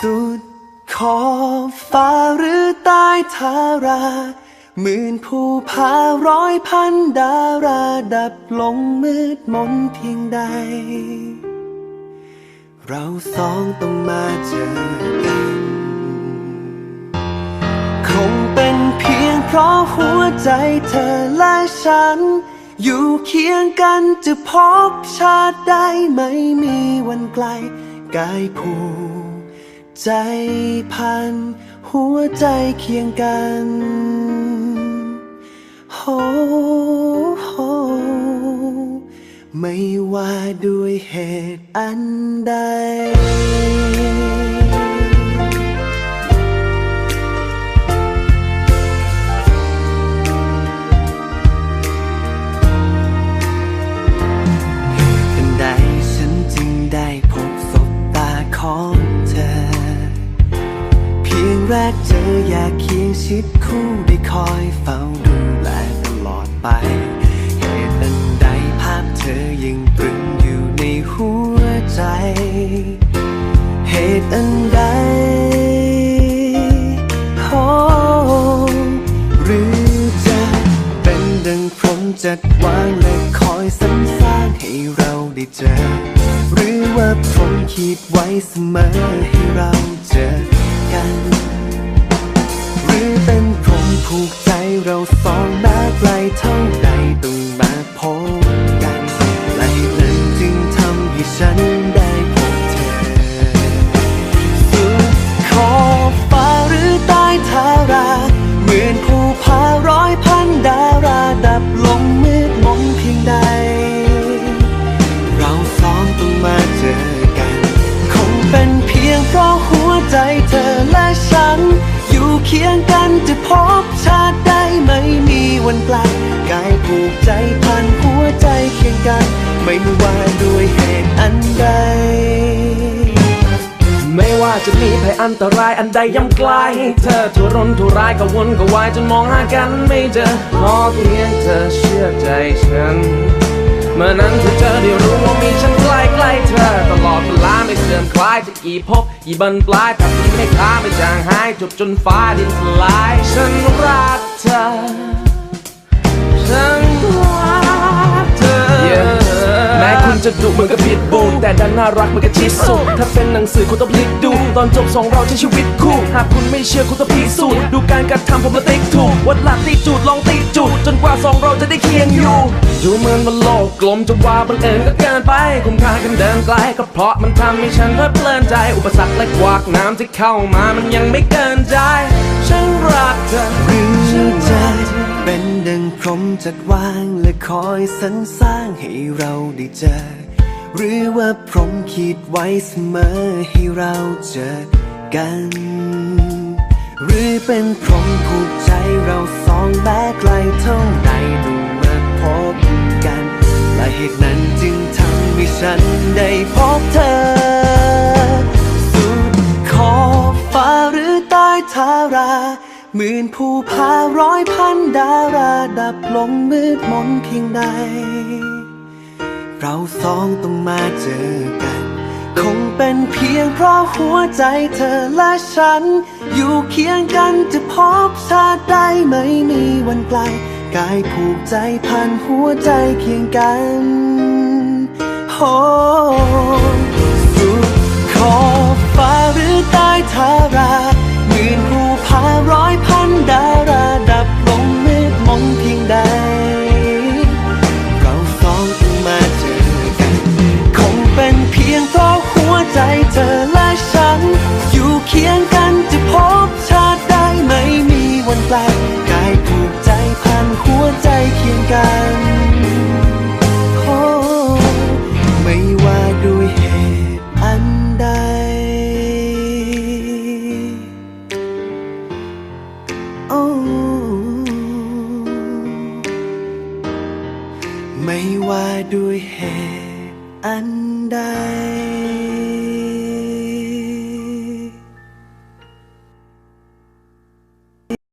สุดขอบฟ้าหรือใต้ทาราหมื่นภูผาร้อยพันดาราดับลงมืดมนเพียงใด เราสองต้องมาเจอกัน คงเป็นเพียงเพราะหัวใจเธอและฉัน อยู่เคียงกันจะพบชาติได้ไม่มีวันไกลกายผูก ใจพัน หัวใจเคียงกันโฮโฮไม่ว่าด้วยเหตุอันใดทันใดฉันจึงได้พบศบตาของ แรกเจออยากเคียงชิดคู่ได้คอยเฝ้าดูแลตลอดไป เหตุอันใดภาพเธอยังตรึงอยู่ในหัวใจ เหตุอันใดโอ้หรือจะเป็นดังพรหมจัดวางและคอยสรรสร้างให้เราได้เจอ หรือว่าพรหมคิดไว้เสมอให้เราเจอกัน เป็นพรหมผูกใจเราสองแม้ไกลเท่าใดันจะพบชาติได้ไม่มีวันไกลกายผูกใจพันหัวใจเคียงกัน ไม่ว่าด้วยเหตุอันใด ไม่ว่าจะมีภัยอันตรายอันใดย่ำไกลเธอทุรนทุรายก็วนก็วายจนมองหากันไม่เจอขอเพียงเธอเชื่อใจฉันเมื่อนั้นเธอเจอได้รู้ว่ามีฉันใกล้ใกล้ๆเธอ ตลอดเวลาไม่เสื่อมคลายจะกี่ภพกี่บันปลายแต่ที่ไม่ค้าไม่จางหา ยจบจนฟ้าดินสลาย ฉันรักเธอ ฉันรักเธอ แม้คุณจะดุเหมือนกับพิษบูแต่ดันน่ารักเหมือนกับชิสุถ้าเป็นหนังสือคุณต้องพลิกดู ตอนจบสองเราใช้ชีวิตคู่ หากคุณไม่เชื่อคุณต้องพิสูจน์ดูการกระทำผมมาติ๊กถูก วัดหลักตีจูดลองตีจูดจนกว่าสองเราจะได้เคียงอยู่ ดูเหมือนว่าโลกกลมจะว่าบังเอิญก็เกินไปคุ้มค่ากันเดินไกลก็เพราะมันทำให้ฉันเพลิดเพลินใจ อุปสรรคและกวากน้ำที่เข้ามามันยังไม่เกินใจฉันรักเธอหรือจเป็นดังพรหมจัดวางและคอยสรรสร้างให้เราได้เจอ หรือว่าพรหมคิดไว้เสมอให้เราเจอกัน เป็นพรหมผูกใจเราสองแม้ไกลเท่าใดต้องมาพบกันและเหตุนั้นจึงทำให้ฉันได้พบเธอ สุดขอบฟ้าหรือใต้ทาราหมื่นภูผาร้อยพันดาราดับลงมืดมนเพียงใด เราสองต้องมาเจอกัน คงเป็นเพียงเพราะหัวใจเธอและฉัน อยู่เคียงกันจะพบชาติได้ไม่มีวันไกล กายผูกใจพันหัวใจเคียงกันโอ้สุดขอบฟ้าหรือใต้ทาราหมื่นภูผา ไม่ว่า